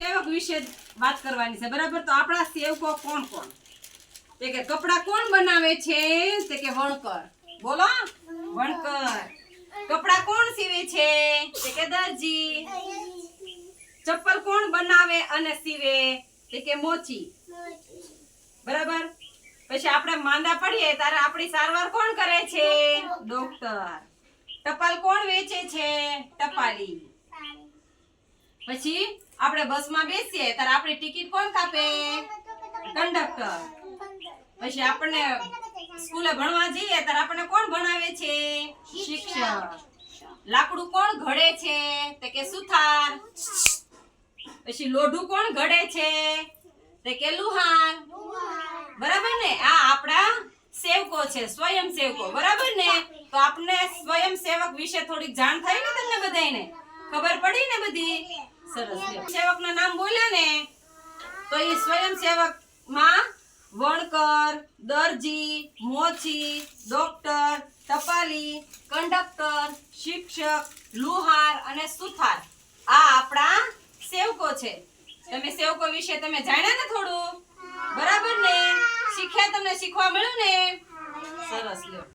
સેવક વિશે વાત કરવાની છે. બરાબર? તો આપણા સેવકો કોણ કોણ? તે કે કપડા કોણ બનાવે છે? તે કે વણકર. બોલો? વણકર. કપડા કોણ સીવે છે? તે કે દરજી. ચપ્પલ કોણ બનાવે અને સીવે? તે કે મોચી. બરાબર? પછી આપણે માંદા પડીએ ત્યારે આપણી સારવાર કોણ કરે છે? ડોક્ટર. ટપાલ કોણ વેચે છે? ટપાલી. પછી આપણે બસમાં બેસીએ, ત્યારે આપણી ટિકિટ કોણ કાપે? કંડક્ટર. પછી આપણને સ્કૂલે ભણવા જઈએ, ત્યારે આપણને કોણ ભણાવે છે? શિક્ષક. લાકડું કોણ ઘડે છે? તે કે સુથાર. પછી લોઢું કોણ ઘડે છે? તે કે લુહાર. બરાબર ને? આ આપણા સેવકો છે, સ્વયં સેવકો. બરાબર ને? તો આપને સ્વયં સેવક વિશે થોડીક જાણ થઈ ને તમને બધાને ખબર પડી ને બધી? સરસ લ્યો. સેવકના નામ બોલ્યા ને તો એ સ્વયં સેવકમાં વણકર દરજી મોચી ડોક્ટર ટપાલી કંડક્ટર શિક્ષક લુહાર અને સુથાર. આ આપણા સેવકો છે. તમે સેવકો વિશે તમે જાણ્યા ને થોડું? બરાબર ને? શીખ્યા તમને શીખવા મળ્યું ને? સરસ લ્યો.